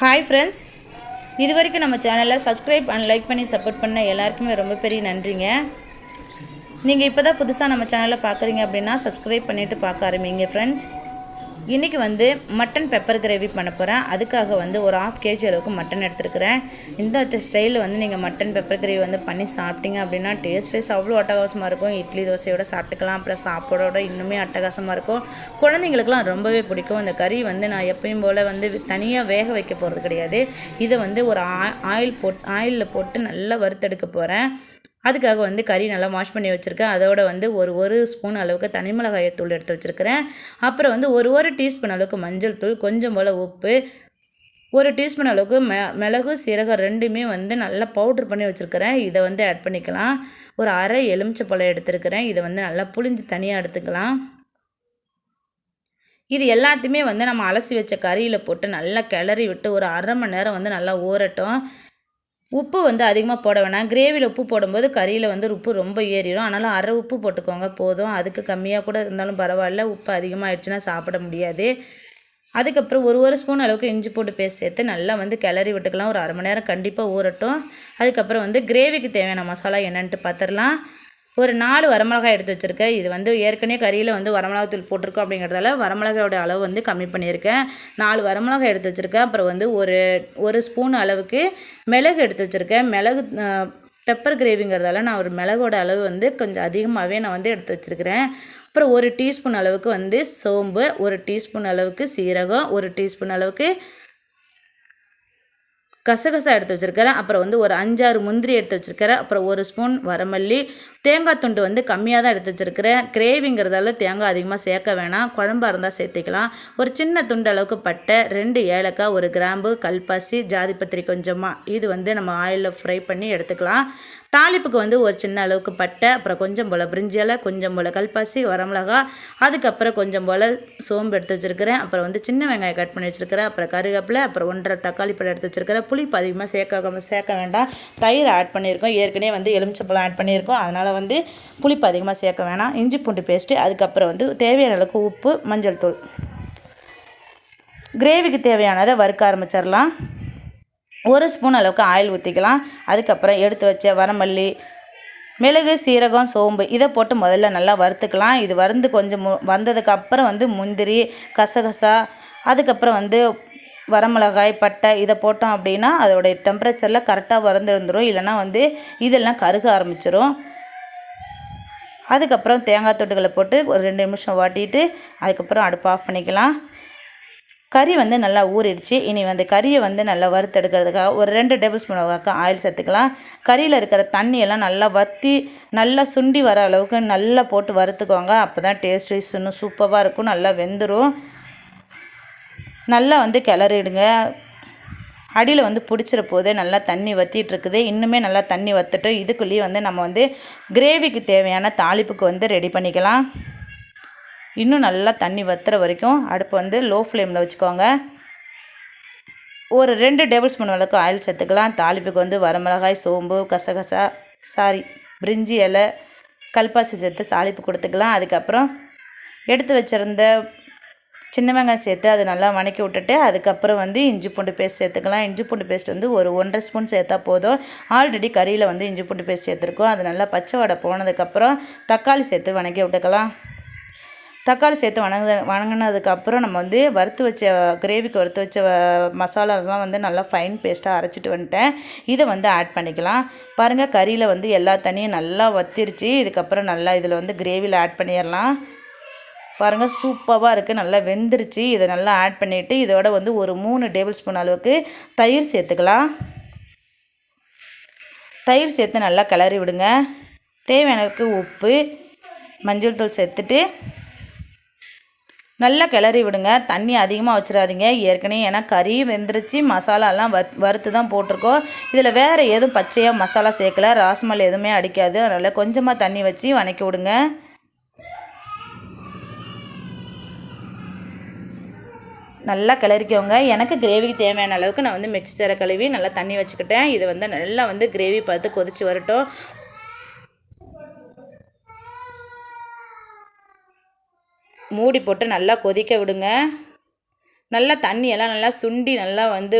Hi friends இது வரைக்கும் நம்ம சேனலை சப்ஸ்கிரைப் அண்ட் லைக் பண்ணி சப்போர்ட் பண்ண எல்லாருக்குமே ரொம்ப பெரிய நன்றிங்க. நீங்கள் இப்போ தான் புதுசாக நம்ம சேனலை பார்க்குறீங்க அப்படின்னா சப்ஸ்கிரைப் பண்ணிவிட்டு பார்க்க ஆரம்பிங்க ஃப்ரெண்ட்ஸ் இன்றைக்கி வந்து மட்டன் பெப்பர் கிரேவி பண்ண போகிறேன் அதுக்காக வந்து ஒரு ஆஃப் கேஜி அளவுக்கு மட்டன் எடுத்துருக்கிறேன். இந்த ஸ்டைலில் வந்து நீங்கள் மட்டன் பெப்பர் கிரேவி வந்து பண்ணி சாப்பிட்டீங்க அப்படின்னா டேஸ்ட் வைஸ் அவ்வளோ அட்டகாசமாக இருக்கும். இட்லி தோசையோட சாப்பிட்டுக்கலாம். அப்புறம் சாப்பாடோட இன்னுமே அட்டகாசமாக இருக்கும். குழந்தைங்களுக்குலாம் ரொம்பவே பிடிக்கும். இந்த கறி வந்து நான் எப்பயும் போல் வந்து தனியாக வேக வைக்க போகிறது கிடையாது. இதை வந்து ஒரு ஆயில் போட் ஆயிலில் போட்டு நல்லா வறுத்தெடுக்க போகிறேன் அதுக்காக வந்து கறி நல்லா வாஷ் பண்ணி வச்சுருக்கேன். அதோட வந்து ஒரு ஒரு ஸ்பூன் அளவுக்கு தனி மிளகாயத்தூள் எடுத்து வச்சுருக்கிறேன். அப்புறம் வந்து ஒரு ஒரு டீஸ்பூன் அளவுக்கு மஞ்சள் தூள் கொஞ்சம் போல் உப்பு ஒரு டீஸ்பூன் அளவுக்கு மெ மிளகு சீரகம் ரெண்டுமே வந்து நல்லா பவுட்ரு பண்ணி வச்சுருக்கிறேன். இதை வந்து ஆட் பண்ணிக்கலாம். ஒரு அரை எலுமிச்சை பழம் எடுத்துருக்கிறேன். இதை வந்து நல்லா புளிஞ்சு தனியாக எடுத்துக்கலாம். இது எல்லாத்தையுமே வந்து நம்ம அலசி வச்ச கறியில் போட்டு நல்லா கிளறி விட்டு ஒரு அரை மணி நேரம் வந்து நல்லா ஊறட்டும். உப்பு வந்து அதிகமாக போட வேணாம். கிரேவியில் உப்பு போடும்போது கறியில் வந்து உப்பு ரொம்ப ஏறிடும் அதனால் அரை உப்பு போட்டுக்கோங்க போதும். அதுக்கு கம்மியாக கூட இருந்தாலும் பரவாயில்ல. உப்பு அதிகமாக ஆயிடுச்சுன்னா சாப்பிட முடியாது. அதுக்கப்புறம் ஒரு ஒரு ஸ்பூன் அளவுக்கு இஞ்சி போட்டு பேஸ்ட் சேர்த்து நல்லா வந்து கிளறி விட்டுக்கலாம். ஒரு அரை மணி நேரம் கண்டிப்பாக ஊறட்டும். அதுக்கப்புறம் வந்து கிரேவிக்கு தேவையான மசாலா என்னன்ட்டு பார்த்துடலாம் ஒரு நாலு வரமிளகாய் எடுத்து வச்சுருக்கேன். இது வந்து ஏற்கனவே கறியில் வந்து வரமிளகாத்தூள் போட்டிருக்கோம் அப்படிங்கிறதால வரமிளகாயோட அளவு வந்து கம்மி பண்ணியிருக்கேன். நாலு வரமிளகாய் எடுத்து வச்சுருக்கேன். அப்புறம் வந்து ஒரு ஒரு ஸ்பூன் அளவுக்கு மிளகு எடுத்து வச்சுருக்கேன். மிளகு பெப்பர் கிரேவிங்கிறதால நான் ஒரு மிளகோட அளவு வந்து கொஞ்சம் அதிகமாகவே நான் வந்து எடுத்து வச்சுருக்கிறேன். அப்புறம் ஒரு டீஸ்பூன் அளவுக்கு வந்து சோம்பு ஒரு டீஸ்பூன் அளவுக்கு சீரகம் ஒரு டீஸ்பூன் அளவுக்கு கசகசா எடுத்து வச்சுருக்கிறேன். அப்புறம் வந்து ஒரு அஞ்சாறு முந்திரி எடுத்து வச்சுருக்கிறேன். அப்புறம் ஒரு ஸ்பூன் வரமல்லி. தேங்காய் துண்டு வந்து கம்மியாக தான் எடுத்து வச்சுருக்கிறேன். கிரேவிங்கிறதால தேங்காய் அதிகமாக சேர்க்க வேணாம். குழம்பாக இருந்தால் சேர்த்துக்கலாம். ஒரு சின்ன துண்டு அளவுக்கு பட்டை ரெண்டு ஏலக்காய் ஒரு கிராம்பு கல்பாசி ஜாதிபத்திரி கொஞ்சமாக இது வந்து நம்ம ஆயிலில் ஃப்ரை பண்ணி எடுத்துக்கலாம். தாளிப்புக்கு வந்து ஒரு சின்ன அளவுக்கு பட்டை அப்புறம் கொஞ்சம் போல் பிரிஞ்சி இலை கொஞ்சம் போல் கல்பாசி வரமிளகா அதுக்கப்புறம் கொஞ்சம் போல் சோம்பு எடுத்து வச்சுருக்கிறேன். அப்புறம் வந்து சின்ன வெங்காயம் கட் பண்ணி வச்சுருக்கிறேன். அப்புறம் கருவேப்பிலை அப்புறம் ஒன்றரை தக்காளி பழம் எடுத்து வச்சுருக்கிறேன். புளிப்பு அதிகமாக சேர்க்க சேர்க்க வேண்டாம். தயிர் ஆட் பண்ணியிருக்கோம். ஏற்கனவே வந்து எலுமிச்சப்பழம் ஆட் பண்ணியிருக்கோம். அதனால் வந்து புளிப்பு அதிகமாக சேர்க்க வேணாம். இஞ்சி பூண்டு பேஸ்ட்டு அதுக்கப்புறம் வந்து தேவையான அளவுக்கு உப்பு மஞ்சள் தூள். கிரேவிக்கு தேவையானதை வறுக்க ஆரம்பிச்சிடலாம். ஒரு ஸ்பூன் அளவுக்கு ஆயில் ஊற்றிக்கலாம் அதுக்கப்புறம் எடுத்து வச்ச வரமல்லி மிளகு சீரகம் சோம்பு இதை போட்டு முதல்ல நல்லா வறுத்துக்கலாம். இது வறுந்து கொஞ்சம் மு வந்து முந்திரி கசகசா அதுக்கப்புறம் வந்து வரமிளகாய் பட்டை இதை போட்டோம் அப்படின்னா அதோடைய டெம்பரேச்சரில் கரெக்டாக வறந்துருந்துடும் இல்லைனா வந்து இதெல்லாம் கருக ஆரம்பிச்சிடும் அதுக்கப்புறம் தேங்காய் தொட்டுகளை போட்டு ஒரு ரெண்டு நிமிஷம் வாட்டிட்டு அதுக்கப்புறம் அடுப்பு ஆஃப் பண்ணிக்கலாம். கறி வந்து நல்லா ஊறிடுச்சு. இனி வந்து கறியை வந்து நல்லா வறுத்தெடுக்கிறதுக்காக ஒரு ரெண்டு டேபிள் ஸ்பூன் அளவுக்கு ஆயில் சேர்த்துக்கலாம். கறியில் இருக்கிற தண்ணியெல்லாம் நல்லா வற்றி நல்லா சுண்டி வர அளவுக்கு நல்லா போட்டு வறுத்துக்கோங்க. அப்போ தான் டேஸ்ட் இன்னும் சூப்பராக இருக்கும். நல்லா வெந்துடும் நல்லா வந்து கிளறிடுங்க. அடியில் வந்து பிடிச்சிற போதே நல்லா தண்ணி வற்றிட்டுருக்குது இன்னுமே நல்லா தண்ணி வத்துட்டு இதுக்குள்ளேயே வந்து நம்ம வந்து கிரேவிக்கு தேவையான தாளிப்புக்கு வந்து ரெடி பண்ணிக்கலாம். இன்னும் நல்லா தண்ணி வற்றுற வரைக்கும் அடுப்பு வந்து லோ ஃப்ளேமில் வச்சுக்கோங்க. ஒரு ரெண்டு டேபிள் ஸ்பூன் அளவுக்கு ஆயில் சேர்த்துக்கலாம். தாளிப்புக்கு வந்து வரமிளகாய் சோம்பு கசகசா சாரி பிரிஞ்சி இலை கல்பாசி சேர்த்து தாளிப்பு கொடுத்துக்கலாம். அதுக்கப்புறம் எடுத்து வச்சுருந்த சின்ன வெங்காயம் சேர்த்து அதை நல்லா வணக்கி விட்டுட்டு அதுக்கப்புறம் வந்து இஞ்சி பூண்டு பேஸ்ட் சேர்த்துக்கலாம். இஞ்சி பூண்டு பேஸ்ட் வந்து ஒரு ஒன்றரை ஸ்பூன் சேர்த்தா போதும். ஆல்ரெடி கறியில் வந்து இஞ்சி பூண்டு பேஸ்ட் சேர்த்துருக்கோம். அது நல்லா பச்சை வடை போனதுக்கப்புறம் தக்காளி சேர்த்து வணக்கி விட்டுக்கலாம். தக்காளி சேர்த்து வணங்க வணங்கினதுக்கப்புறம் நம்ம வந்து வறுத்து வச்ச கிரேவிக்கு வறுத்து வச்ச மசாலாலாம் வந்து நல்லா ஃபைன் பேஸ்ட்டாக அரைச்சிட்டு வந்துட்டேன். இதை வந்து ஆட் பண்ணிக்கலாம். பாருங்கள் கறியில் வந்து எல்லா தண்ணியும் நல்லா வத்திருச்சு. இதுக்கப்புறம் நல்லா இதில் வந்து கிரேவியில் ஆட் பண்ணிடலாம். பாருங்கள் சூப்பராக இருக்குது நல்லா வெந்துருச்சு. இதை நல்லா ஆட் பண்ணிவிட்டு இதோட வந்து ஒரு மூணு டேபிள் ஸ்பூன் அளவுக்கு தயிர் சேர்த்துக்கலாம். தயிர் சேர்த்து நல்லா கிளறி விடுங்க. தேவையானதுக்கு உப்பு மஞ்சள் தூள் சேர்த்துட்டு நல்லா கிளறி விடுங்க. தண்ணி அதிகமாக வச்சிடாதீங்க. ஏற்கனவே ஏன்னா கறி வெந்துருச்சு. மசாலாலாம் வத் வறுத்து தான் போட்டிருக்கோம். இதில் வேறு எதுவும் பச்சையாக மசாலா சேர்க்கல. ராஸ்மல் எதுவுமே அடிக்காது. அதனால் கொஞ்சமாக தண்ணி வச்சு வணக்கி விடுங்க. நல்லா கிளறிக்கோங்க. எனக்கு கிரேவிக்கு தேவையான அளவுக்கு நான் வந்து மிக்சரை கழுவி நல்லா தண்ணி வச்சுக்கிட்டேன். இது வந்து நல்லா வந்து கிரேவி பார்த்து கொதிச்சு வரட்டும். மூடி போட்டு நல்லா கொதிக்க விடுங்க. நல்லா தண்ணியெல்லாம் நல்லா சுண்டி நல்லா வந்து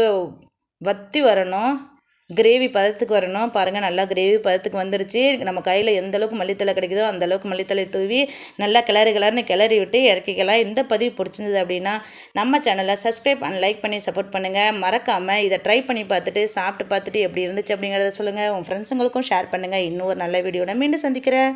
வத்தி வரணும். கிரேவி பதத்துக்கு வரணும். பாருங்கள் நல்லா கிரேவி பதத்துக்கு வந்துருச்சு. நம்ம கையில் எந்த அளவுக்கு மல்லித்தலை கிடைக்குதோ அந்த அளவுக்கு மல்லித்தலை தூவி நல்லா கிளறு கிளறுனு கிளறி விட்டு இறக்கிக்கலாம். இந்த பதிவு பிடிச்சிருந்தது அப்படின்னா நம்ம சேனலை சப்ஸ்கிரைப் அண்ட் லைக் பண்ணி சப்போர்ட் பண்ணுங்கள் மறக்காமல் இதை ட்ரை பண்ணி பார்த்துட்டு சாப்பிட்டு பார்த்துட்டு எப்படி இருந்துச்சு அப்படிங்கிறத சொல்லுங்கள் உங்கள் ஃப்ரெண்ட்ஸுங்களுக்கும் ஷேர் பண்ணுங்கள் இன்னும் ஒரு நல்ல வீடியோட மீண்டும் சந்திக்கிறேன்.